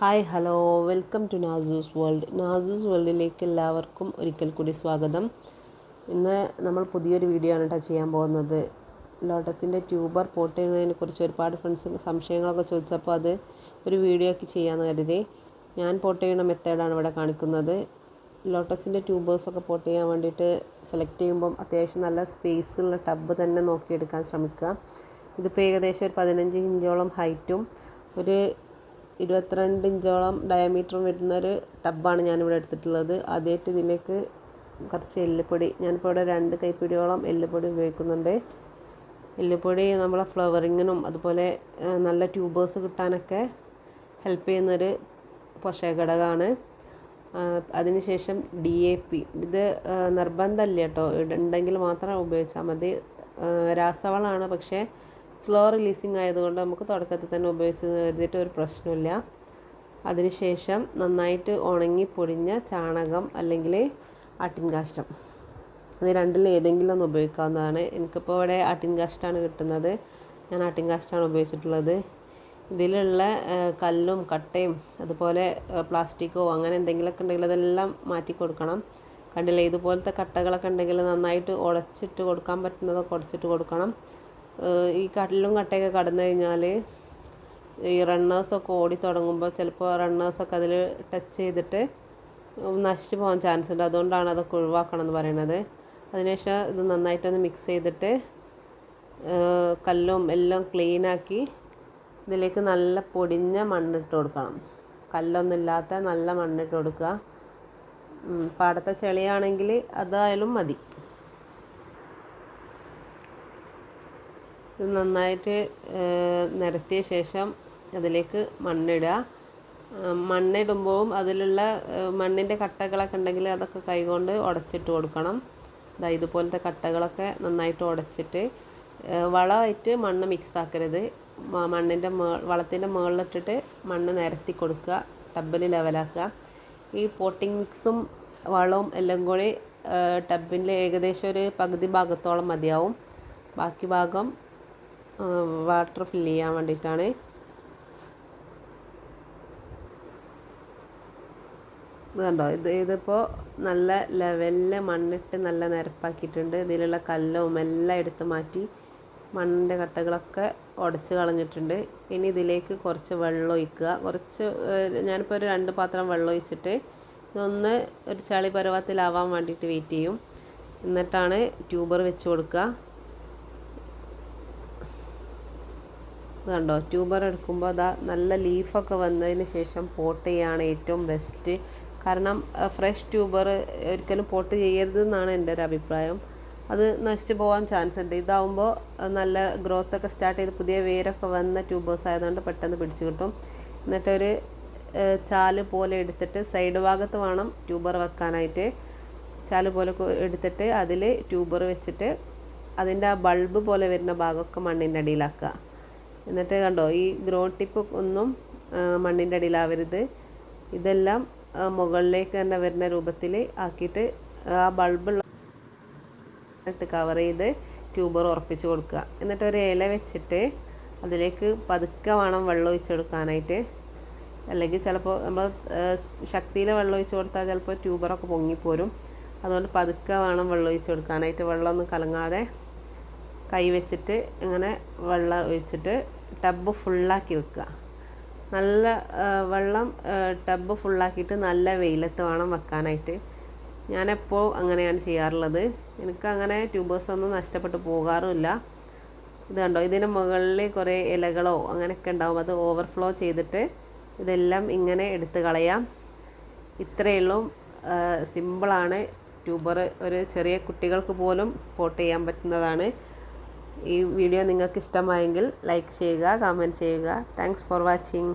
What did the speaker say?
Hi hello. Welcome to Nazus world. നാസൂസ് വേൾഡിലേക്ക് എല്ലാവർക്കും ഒരിക്കൽ കൂടി സ്വാഗതം. ഇന്ന് നമ്മൾ പുതിയൊരു വീഡിയോ ആണ് കേട്ടോ ചെയ്യാൻ പോകുന്നത്. ലോട്ടസിന്റെ ട്യൂബർ പോട്ട് ചെയ്യുന്നതിനെ കുറിച്ച് ഒരുപാട് ഫ്രണ്ട്സ് സംശയങ്ങളൊക്കെ ചോദിച്ചപ്പോൾ അത് ഒരു വീഡിയോ ആക്കി ചെയ്യാമെന്ന് കരുതി. ഞാൻ പോട്ട് ചെയ്യുന്ന മെത്തേഡാണ് ഇവിടെ കാണിക്കുന്നത്. ലോട്ടസിന്റെ ട്യൂബേഴ്സൊക്കെ പോട്ട് ചെയ്യാൻ വേണ്ടിയിട്ട് സെലക്ട് ചെയ്യുമ്പം അത്യാവശ്യം നല്ല സ്പേസുള്ള ടബ് തന്നെ നോക്കിയെടുക്കാൻ ശ്രമിക്കുക. ഇതിപ്പോൾ ഏകദേശം ഒരു പതിനഞ്ച് ഇഞ്ചോളം ഹൈറ്റും ഒരു ഇരുപത്തിരണ്ട് ഇഞ്ചോളം ഡയമീറ്ററും വരുന്ന ഒരു ടബാണ് ഞാനിവിടെ എടുത്തിട്ടുള്ളത്. ആദ്യമായിട്ട് ഇതിലേക്ക് കുറച്ച് എല്ലുപൊടി ഞാനിപ്പോൾ ഇവിടെ രണ്ട് കൈപ്പിടിയോളം എല്ലുപൊടി ഉപയോഗിക്കുന്നുണ്ട്. എല്ലുപൊടി നമ്മളെ ഫ്ലവറിങ്ങിനും അതുപോലെ നല്ല ട്യൂബേഴ്സ് കിട്ടാനൊക്കെ ഹെൽപ്പ് ചെയ്യുന്നൊരു പോഷകഘടകമാണ് അതിനുശേഷം ഡി എ പി ഇത് നിർബന്ധമല്ല കേട്ടോ. ഉണ്ടെങ്കിൽ മാത്രം ഉപയോഗിച്ചാൽ മതി. രാസവളമാണ് പക്ഷേ സ്ലോ റിലീസിങ് ആയതുകൊണ്ട് നമുക്ക് തുടക്കത്തിൽ തന്നെ ഉപയോഗിച്ച് കരുതിയിട്ട് ഒരു പ്രശ്നമില്ല. അതിനുശേഷം നന്നായിട്ട് ഉണങ്ങി പൊടിഞ്ഞ ചാണകം അല്ലെങ്കിൽ ആട്ടിൻകാഷ്ടം ഇത് രണ്ടിൽ ഏതെങ്കിലും ഒന്ന് ഉപയോഗിക്കാവുന്നതാണ്. എനിക്കിപ്പോൾ ഇവിടെ ആട്ടിൻകാഷ്ടമാണ് കിട്ടുന്നത്. ഞാൻ ആട്ടിൻകാഷ്ടമാണ് ഉപയോഗിച്ചിട്ടുള്ളത്. ഇതിലുള്ള കല്ലും കട്ടയും അതുപോലെ പ്ലാസ്റ്റിക്കോ അങ്ങനെ എന്തെങ്കിലുമൊക്കെ ഉണ്ടെങ്കിൽ അതെല്ലാം മാറ്റി കൊടുക്കണം. കണ്ടില്ല? ഇതുപോലത്തെ കട്ടകളൊക്കെ ഉണ്ടെങ്കിൽ നന്നായിട്ട് ഉടച്ചിട്ട് കൊടുക്കാൻ പറ്റുന്നതൊക്കെ ഉടച്ചിട്ട് കൊടുക്കണം. ഈ കടലും കട്ടയൊക്കെ കടന്നു കഴിഞ്ഞാൽ ഈ റണ്ണേഴ്സൊക്കെ ഓടി തുടങ്ങുമ്പോൾ ചിലപ്പോൾ റണ്ണേഴ്സൊക്കെ അതിൽ ടച്ച് ചെയ്തിട്ട് നശിച്ചു പോകാൻ ചാൻസ് ഉണ്ട്. അതുകൊണ്ടാണ് അതൊക്കെ ഒഴിവാക്കണം എന്ന് പറയുന്നത് അതിനുശേഷം ഇത് നന്നായിട്ടൊന്ന് മിക്സ് ചെയ്തിട്ട് കല്ലും എല്ലാം ക്ലീനാക്കി ഇതിലേക്ക് നല്ല പൊടിഞ്ഞ മണ്ണിട്ട് കൊടുക്കണം. കല്ലൊന്നും ഇല്ലാത്ത നല്ല മണ്ണിട്ട് കൊടുക്കുക. പാടത്തെ ചെളിയാണെങ്കിൽ അതായാലും മതി. ഇത് നന്നായിട്ട് നിരത്തിയ ശേഷം അതിലേക്ക് മണ്ണിടുക. മണ്ണിടുമ്പോഴും അതിലുള്ള മണ്ണിന്റെ കട്ടകളൊക്കെ ഉണ്ടെങ്കിൽ അതൊക്കെ കൈകൊണ്ട് ഉടച്ചിട്ട് കൊടുക്കണം. ഇതാ ഇതുപോലത്തെ കട്ടകളൊക്കെ നന്നായിട്ട് ഉടച്ചിട്ട് വളമായിട്ട് മണ്ണ് മിക്സ് ആക്കരുത്. മണ്ണിന്റെ മേ വളത്തിന്റെ മുകളിലിട്ടിട്ട് മണ്ണ് നിരത്തി കൊടുക്കുക ടബിൽ ലെവലാക്കുക ഈ പോട്ടിംഗ് മിക്സും വളവും എല്ലാം കൂടി ടബിന്റെ ഏകദേശം ഒരു പകുതി ഭാഗത്തോളം മതിയാവും. ബാക്കി ഭാഗം വാട്ടർ ഫില്ല് ചെയ്യാൻ വേണ്ടിയിട്ടാണ്. ഇത് കണ്ടോ? ഇത് ഇതിപ്പോൾ നല്ല ലെവലിൽ മണ്ണിട്ട് നല്ല നിരപ്പാക്കിയിട്ടുണ്ട്. ഇതിലുള്ള കല്ലും എല്ലാം എടുത്ത് മാറ്റി മണ്ണിന്റെ കട്ടകളൊക്കെ ഉടച്ച് കളഞ്ഞിട്ടുണ്ട്. ഇനി ഇതിലേക്ക് കുറച്ച് വെള്ളം ഒഴിക്കുക. കുറച്ച് ഞാനിപ്പോൾ ഒരു രണ്ട് പാത്രം വെള്ളം ഒഴിച്ചിട്ട് ഇതൊന്ന് ഒരു ചളി പരുവത്തിലാവാൻ വേണ്ടിയിട്ട് വെയിറ്റ് ചെയ്യും. എന്നിട്ടാണ് ട്യൂബർ വെച്ച് കൊടുക്കുക ഇത് കണ്ടോ? ട്യൂബർ എടുക്കുമ്പോൾ അതാ നല്ല ലീഫൊക്കെ വന്നതിന് ശേഷം പോട്ട് ചെയ്യാണ് ഏറ്റവും ബെസ്റ്റ് കാരണം ഫ്രഷ് ട്യൂബർ ഒരിക്കലും പോട്ട് ചെയ്യരുത് എന്നാണ് എന്റെ ഒരു അഭിപ്രായം. അത് നശിച്ചു പോകാൻ ചാൻസ് ഉണ്ട്. ഇതാവുമ്പോൾ നല്ല ഗ്രോത്ത് ഒക്കെ സ്റ്റാർട്ട് ചെയ്ത് പുതിയ വേരൊക്കെ വന്ന ട്യൂബേഴ്സ് ആയതുകൊണ്ട് പെട്ടെന്ന് പിടിച്ചു കിട്ടും. എന്നിട്ടൊരു ചാൽ പോലെ എടുത്തിട്ട് സൈഡ് ഭാഗത്ത് വേണം ട്യൂബർ വെക്കാനായിട്ട്. ചാൽ പോലെ എടുത്തിട്ട് അതിൽ ട്യൂബർ വെച്ചിട്ട് അതിന്റെ ആ ബൾബ് പോലെ വരുന്ന ഭാഗമൊക്കെ മണ്ണിന്റെ അടിയിലാക്കുക. എന്നിട്ട് കണ്ടോ ഈ ഗ്രോ ടിപ്പ് ഒന്നും മണ്ണിന്റെ അടിയിലാവരുത്. ഇതെല്ലാം മുകളിലേക്ക് തന്നെ വരുന്ന രൂപത്തിൽ ആക്കിയിട്ട് ആ ബൾബുള്ള ഇട്ട് കവർ ചെയ്ത് ട്യൂബർ ഉറപ്പിച്ച് കൊടുക്കുക. എന്നിട്ട് ഒരു ഇല വെച്ചിട്ട് അതിലേക്ക് പതുക്കെ വേണം വെള്ളം ഒഴിച്ച് കൊടുക്കാനായിട്ട്. അല്ലെങ്കിൽ ചിലപ്പോൾ നമ്മൾ ശക്തിയിൽ വെള്ളം ഒഴിച്ച് കൊടുത്താൽ ചിലപ്പോൾ ട്യൂബറൊക്കെ പൊങ്ങിപ്പോരും. അതുകൊണ്ട് പതുക്കെ വേണം വെള്ളം ഒഴിച്ച് കൊടുക്കാനായിട്ട്. വെള്ളമൊന്നും കലങ്ങാതെ കൈ വെച്ചിട്ട് ഇങ്ങനെ വെള്ളം ഒഴിച്ചിട്ട് ടബ് ഫുള്ളാക്കി വെക്കുക. നല്ല വെള്ളം ടബ് ഫുള്ളാക്കിയിട്ട് നല്ല വെയിലത്ത് വേണം വെക്കാനായിട്ട്. ഞാനെപ്പോൾ അങ്ങനെയാണ് ചെയ്യാറുള്ളത്. എനിക്കങ്ങനെ ട്യൂബേഴ്സ് ഒന്നും നഷ്ടപ്പെട്ടു പോകാറുമില്ല. ഇത് കണ്ടോ? ഇതിന് മുകളിൽ കുറേ ഇലകളോ അങ്ങനെയൊക്കെ ഉണ്ടാവും. അത് ഓവർഫ്ലോ ചെയ്തിട്ട് ഇതെല്ലാം ഇങ്ങനെ എടുത്ത് കളയാം. ഇത്രയേ ഉള്ളൂ. സിമ്പിളാണ് ട്യൂബർ ഒരു ചെറിയ കുട്ടികൾക്ക് പോലും പോട്ട് ചെയ്യാൻ പറ്റുന്നതാണ്. ഈ വീഡിയോ നിങ്ങൾക്ക് ഇഷ്ടമായെങ്കിൽ ലൈക്ക് ചെയ്യുക കമന്റ് ചെയ്യുക. Thanks for watching